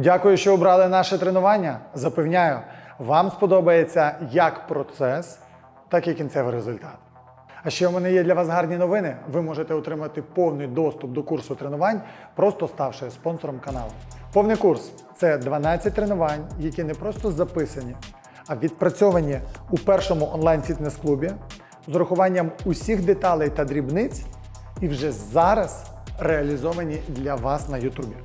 Дякую, що обрали наше тренування. Запевняю, вам сподобається як процес, так і кінцевий результат. А ще у мене є для вас гарні новини. Ви можете отримати повний доступ до курсу тренувань, просто ставши спонсором каналу. Повний курс це 12 тренувань, які не просто записані, а відпрацьовані у першому онлайн-фітнес-клубі з урахуванням усіх деталей та дрібниць і вже зараз реалізовані для вас на Ютубі.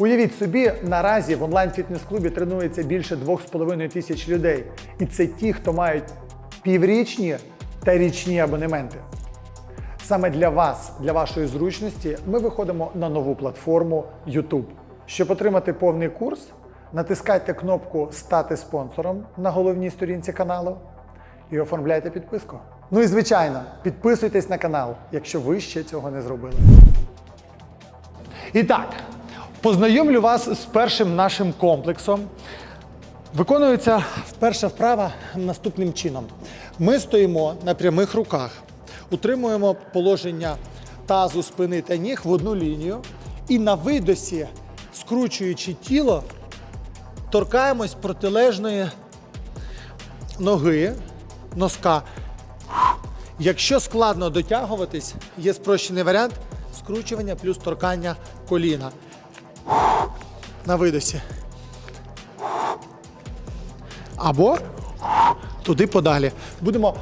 Уявіть собі, наразі в онлайн-фітнес-клубі тренується більше 2,5 тисяч людей. І це ті, хто мають піврічні та річні абонементи. Саме для вас, для вашої зручності, ми виходимо на нову платформу YouTube. Щоб отримати повний курс, натискайте кнопку Стати спонсором на головній сторінці каналу і оформляйте підписку. Ну і звичайно, підписуйтесь на канал, якщо ви ще цього не зробили. І так, познайомлю вас з першим нашим комплексом. Виконується перша вправа наступним чином. Ми стоїмо на прямих руках, утримуємо положення тазу, спини та ніг в одну лінію і на видосі, скручуючи тіло, торкаємось протилежної ноги, носка. Якщо складно дотягуватись, є спрощений варіант скручування плюс торкання коліна. На видосі. Або туди подалі. Будемо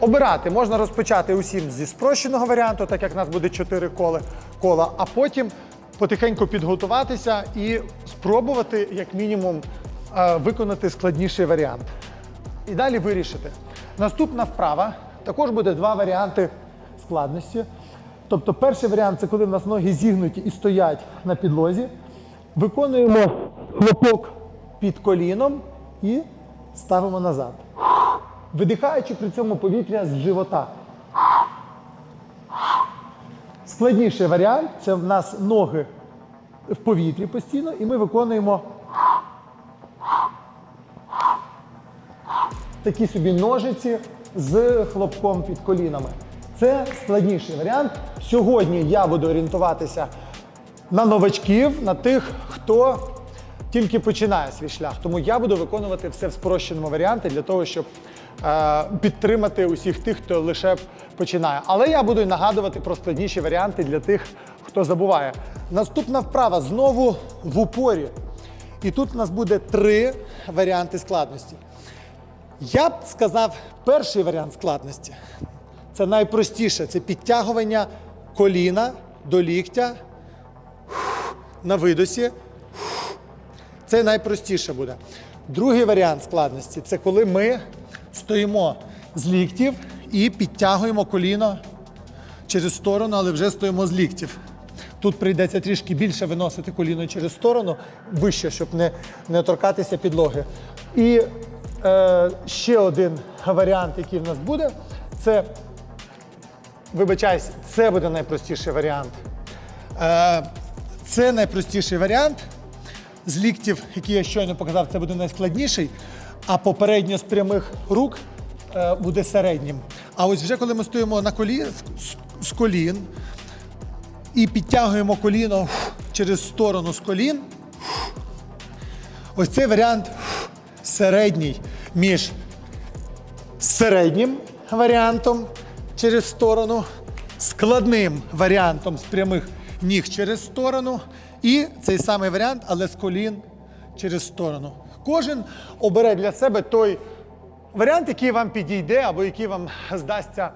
обирати. Можна розпочати усім зі спрощеного варіанту, так як в нас буде 4 кола, кола, а потім потихеньку підготуватися і спробувати, як мінімум, е, виконати складніший варіант. І далі вирішити. Наступна вправа також буде два варіанти складності. Тобто, перший варіант це коли в нас ноги зігнуті і стоять на підлозі. Виконуємо хлопок під коліном і ставимо назад. Видихаючи при цьому повітря з живота. Складніший варіант це в нас ноги в повітрі постійно, і ми виконуємо такі собі ножиці з хлопком під колінами. Це складніший варіант. Сьогодні я буду орієнтуватися на новачків, на тих, хто тільки починає свій шлях. Тому я буду виконувати все в спрощеному варіанті для того, щоб е, підтримати усіх тих, хто лише починає. Але я буду нагадувати про складніші варіанти для тих, хто забуває. Наступна вправа знову в упорі. І тут у нас буде три варіанти складності. Я б сказав, перший варіант складності це найпростіше це підтягування коліна до ліктя на видосі. Це найпростіше буде. Другий варіант складності це коли ми стоїмо з ліктів і підтягуємо коліно через сторону, але вже стоїмо з ліктів. Тут прийдеться трішки більше виносити коліно через сторону, вище, щоб не, не торкатися підлоги. І е, ще один варіант, який в нас буде, це, вибачаюсь, це буде найпростіший варіант. Е, це найпростіший варіант. З ліктів, який я щойно показав, це буде найскладніший, а попередньо з прямих рук е, буде середнім. А ось вже коли ми стоїмо на колі, з колін і підтягуємо коліно через сторону з колін, ось цей варіант середній між середнім варіантом через сторону, складним варіантом з прямих ніг через сторону, і цей самий варіант, але з колін через сторону. Кожен обере для себе той варіант, який вам підійде, або який вам здасться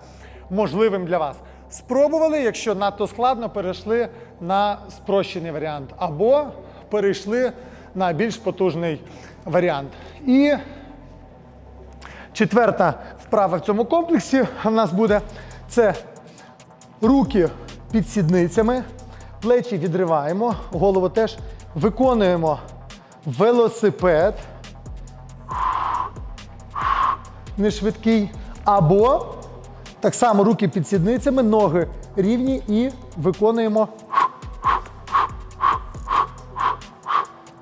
можливим для вас. Спробували, якщо надто складно, перейшли на спрощений варіант, або перейшли на більш потужний варіант. І четверта вправа в цьому комплексі в нас буде це руки під сідницями, плечі відриваємо, голову теж виконуємо велосипед. Не швидкий. Або так само руки під сідницями, ноги рівні і виконуємо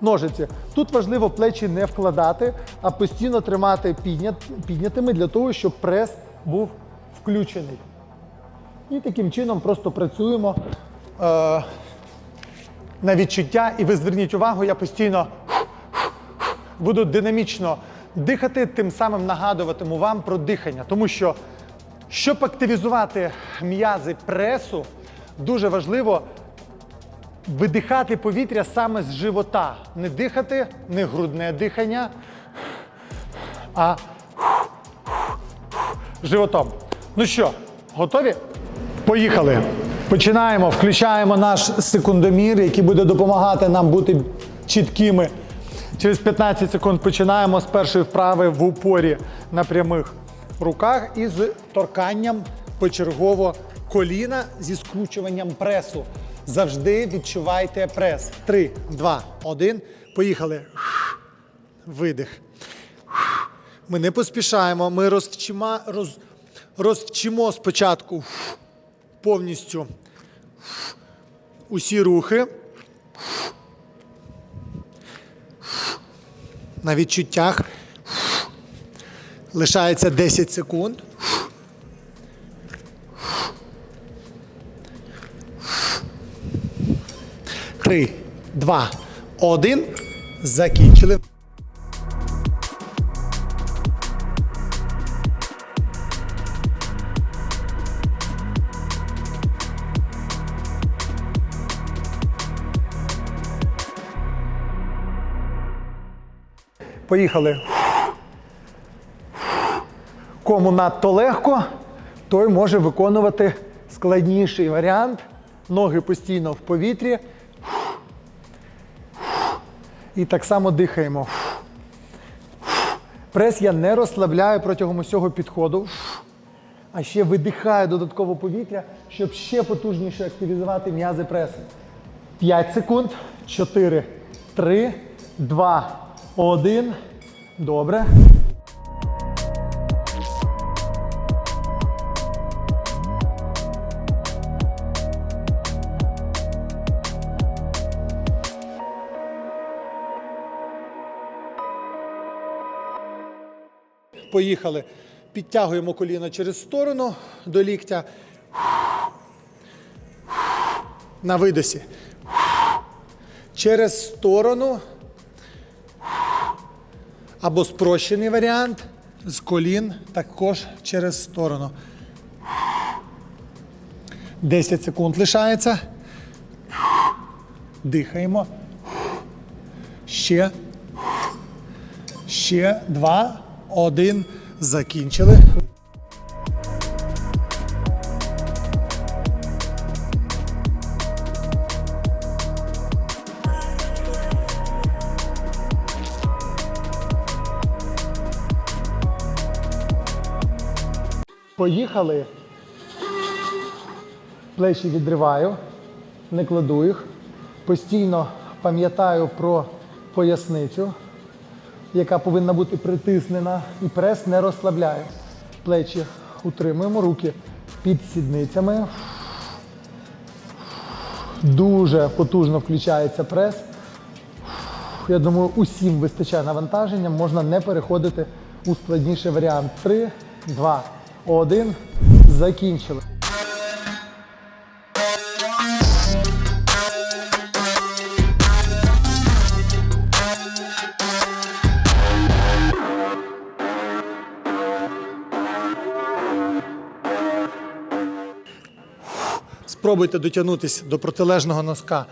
ножиці. Тут важливо плечі не вкладати, а постійно тримати піднят- піднятими для того, щоб прес був включений. І таким чином просто працюємо е, на відчуття. І ви зверніть увагу, я постійно буду динамічно дихати, тим самим нагадуватиму вам про дихання. Тому що, щоб активізувати м'язи пресу, дуже важливо видихати повітря саме з живота. Не дихати, не грудне дихання, а животом. Ну що, готові? Поїхали. Починаємо, включаємо наш секундомір, який буде допомагати нам бути чіткими. Через 15 секунд починаємо з першої вправи в упорі на прямих руках і з торканням почергово коліна зі скручуванням пресу. Завжди відчувайте прес. 3, 2, 1. Поїхали. Видих. Ми не поспішаємо, ми роз, розвчимо спочатку повністю усі рухи. На відчуттях. Лишається 10 секунд. Три, два, один. Закінчили. Поїхали. Кому надто легко, той може виконувати складніший варіант. Ноги постійно в повітрі. І так само дихаємо. Прес я не розслабляю протягом усього підходу. А ще видихаю додатково повітря, щоб ще потужніше активізувати м'язи преси. 5 секунд. 4, 3, 2, 1. Добре. Поїхали. Підтягуємо коліно через сторону до ліктя. На видосі. Через сторону. Або спрощений варіант з колін також через сторону. 10 секунд лишається. Дихаємо. Ще. Ще два, один. Закінчили. Поїхали. Плечі відриваю, не кладу їх. Постійно пам'ятаю про поясницю, яка повинна бути притиснена, і прес не розслабляю. Плечі утримуємо, руки під сідницями. Дуже потужно включається прес. Я думаю, усім вистачає навантаження, можна не переходити у складніший варіант. 3, 2, 1. Закінчили. Спробуйте дотягнутися до протилежного носка.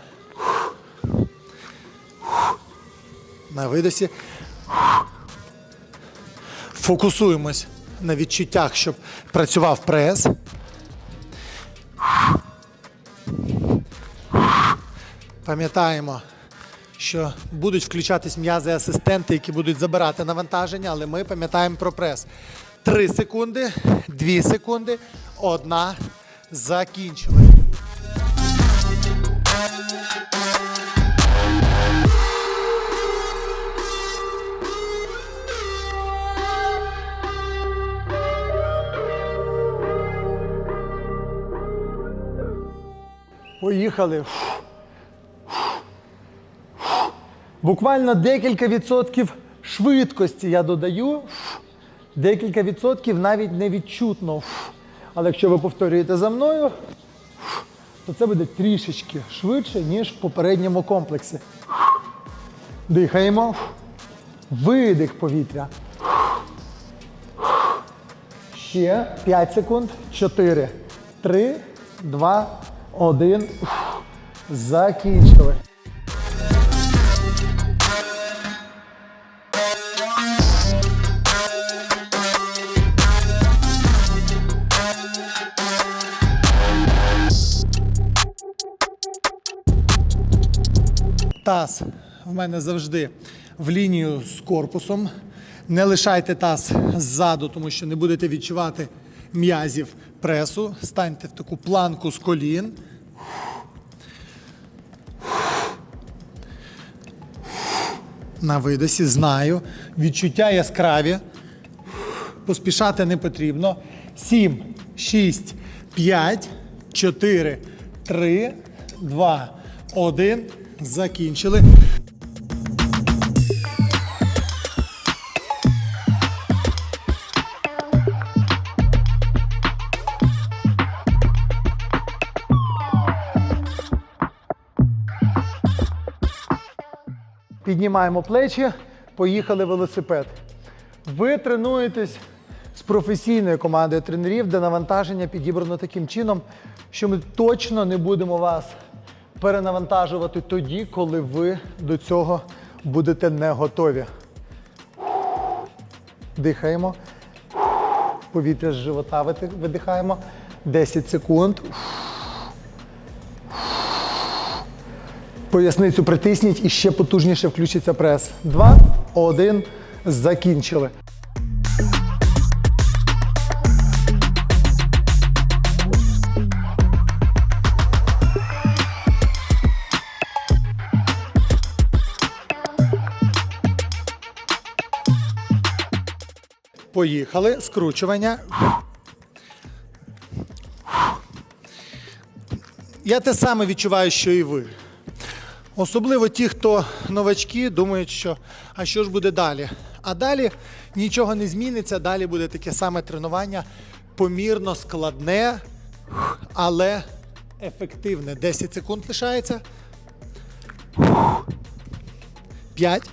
На видосі. Фокусуємось на відчуттях, щоб працював прес. Пам'ятаємо, що будуть включатись м'язи асистенти, які будуть забирати навантаження, але ми пам'ятаємо про прес. Три секунди, дві секунди, одна. Закінчили. Поїхали. Буквально декілька відсотків швидкості я додаю, декілька відсотків навіть невідчутно. Але якщо ви повторюєте за мною, то це буде трішечки швидше, ніж в попередньому комплексі. Дихаємо. Видих повітря. Ще 5 секунд. 4, 3, 2, 1. Закінчили. Таз в мене завжди в лінію з корпусом. Не лишайте таз ззаду, тому що не будете відчувати м'язів пресу. Станьте в таку планку з колін. На видосі знаю. Відчуття яскраві. Поспішати не потрібно. 7, 6, 5, 4, 3, 2, 1. Закінчили. Піднімаємо плечі, поїхали велосипед. Ви тренуєтесь з професійною командою тренерів, де навантаження підібрано таким чином, що ми точно не будемо вас перенавантажувати тоді, коли ви до цього будете не готові. Дихаємо. Повітря з живота видихаємо. 10 секунд. Поясницю притисніть і ще потужніше включиться прес. Два, один, закінчили. Поїхали. Скручування. Я те саме відчуваю, що і ви. Особливо ті, хто новачки, думають, що а що ж буде далі? А далі нічого не зміниться, далі буде таке саме тренування, помірно складне, але ефективне. 10 секунд лишається. 5,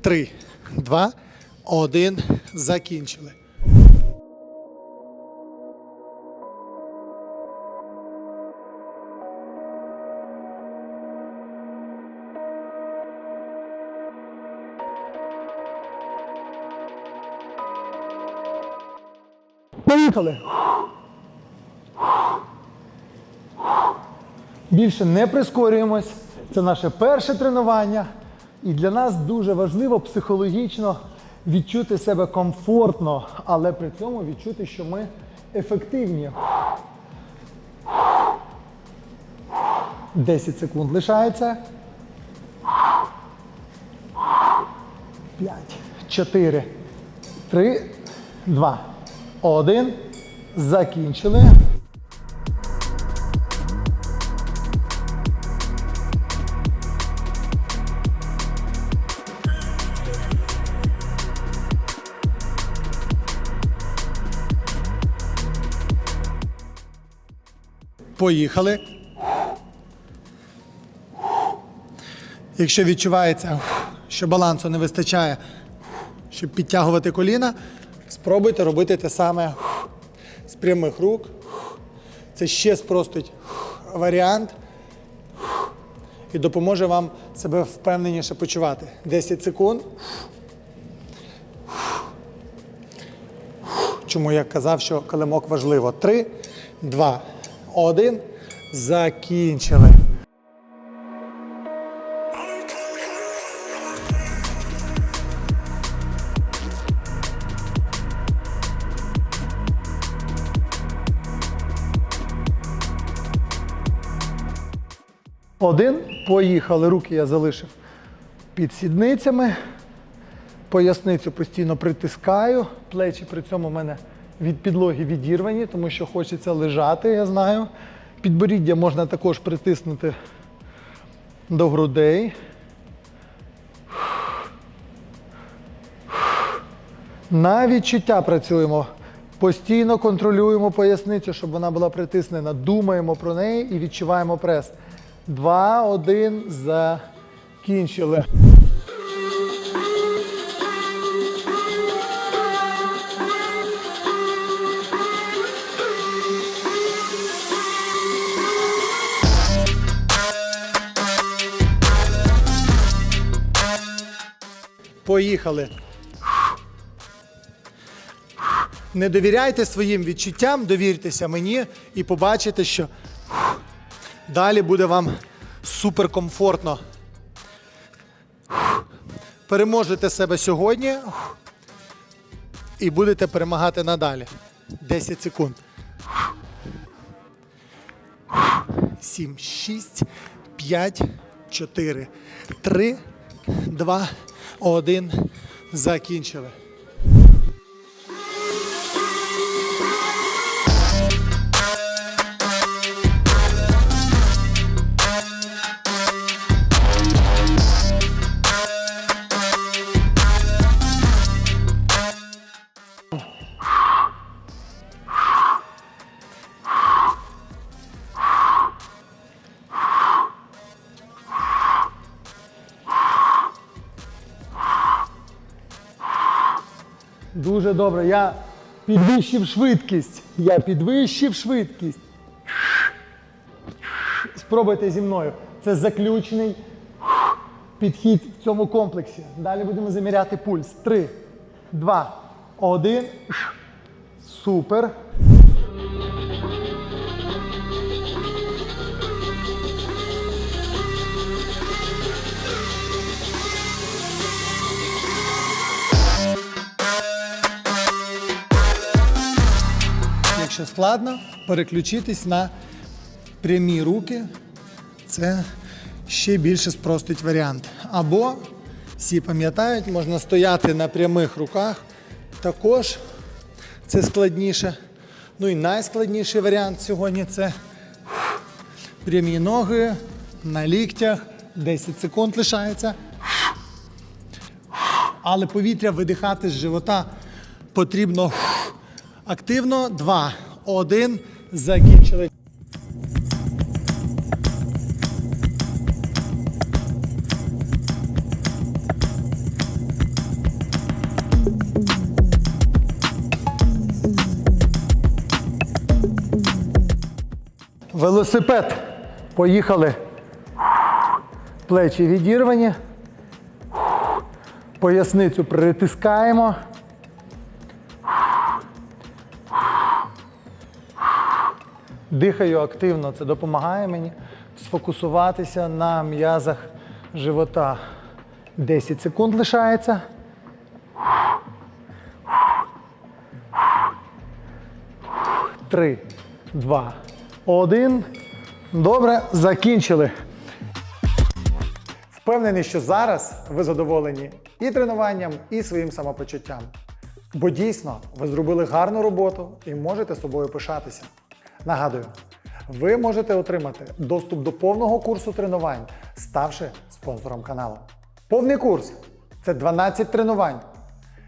3, 2, 1. Закінчили. Поїхали. Більше не прискорюємось. Це наше перше тренування. І для нас дуже важливо психологічно відчути себе комфортно, але при цьому відчути, що ми ефективні. 10 секунд лишається. 5, 4, 3, 2, 1. Закінчили. Поїхали. Якщо відчувається, що балансу не вистачає, щоб підтягувати коліна, спробуйте робити те саме з прямих рук. Це ще спростить варіант і допоможе вам себе впевненіше почувати. 10 секунд. Чому я казав, що килимок важливо? 3, 2, 1. Закінчили. Один. Поїхали. Руки я залишив під сідницями. Поясницю постійно притискаю. Плечі при цьому в мене від підлоги відірвані, тому що хочеться лежати, я знаю. Підборіддя можна також притиснути до грудей. На відчуття працюємо Постійно контролюємо поясницю, щоб вона була притиснена. Думаємо про неї і відчуваємо прес. Два, один, закінчили. Поїхали. Не довіряйте своїм відчуттям, довіртеся мені і побачите, що далі буде вам суперкомфортно. Переможете себе сьогодні і будете перемагати надалі. 10 секунд. 7, 6, 5, 4, 3, 2, 1. Закінчили. Дуже добре. Я підвищив швидкість. Я підвищив швидкість. Спробуйте зі мною. Це заключний підхід в цьому комплексі. Далі будемо заміряти пульс. Три, два, один. Супер. Якщо складно, переключитись на прямі руки. Це ще більше спростить варіант. Або, всі пам'ятають, можна стояти на прямих руках. Також це складніше. Ну і найскладніший варіант сьогодні це прямі ноги на ліктях. 10 секунд лишається. Але повітря видихати з живота потрібно активно. Два, один. Закінчили. Велосипед. Поїхали. Плечі відірвані. Поясницю притискаємо. Дихаю активно, це допомагає мені сфокусуватися на м'язах живота. 10 секунд лишається. Три, два, один. Добре, закінчили. Впевнений, що зараз ви задоволені і тренуванням, і своїм самопочуттям. Бо дійсно ви зробили гарну роботу і можете собою пишатися. Нагадую, ви можете отримати доступ до повного курсу тренувань, ставши спонсором каналу. Повний курс це 12 тренувань,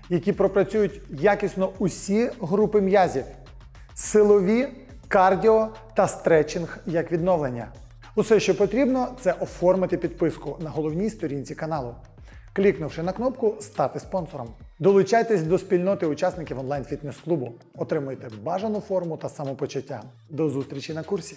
які пропрацюють якісно усі групи м'язів, силові, кардіо та стретчинг як відновлення. Усе, що потрібно, це оформити підписку на головній сторінці каналу, клікнувши на кнопку Стати спонсором. Долучайтесь до спільноти учасників онлайн-фітнес-клубу, отримуйте бажану форму та самопочуття. До зустрічі на курсі!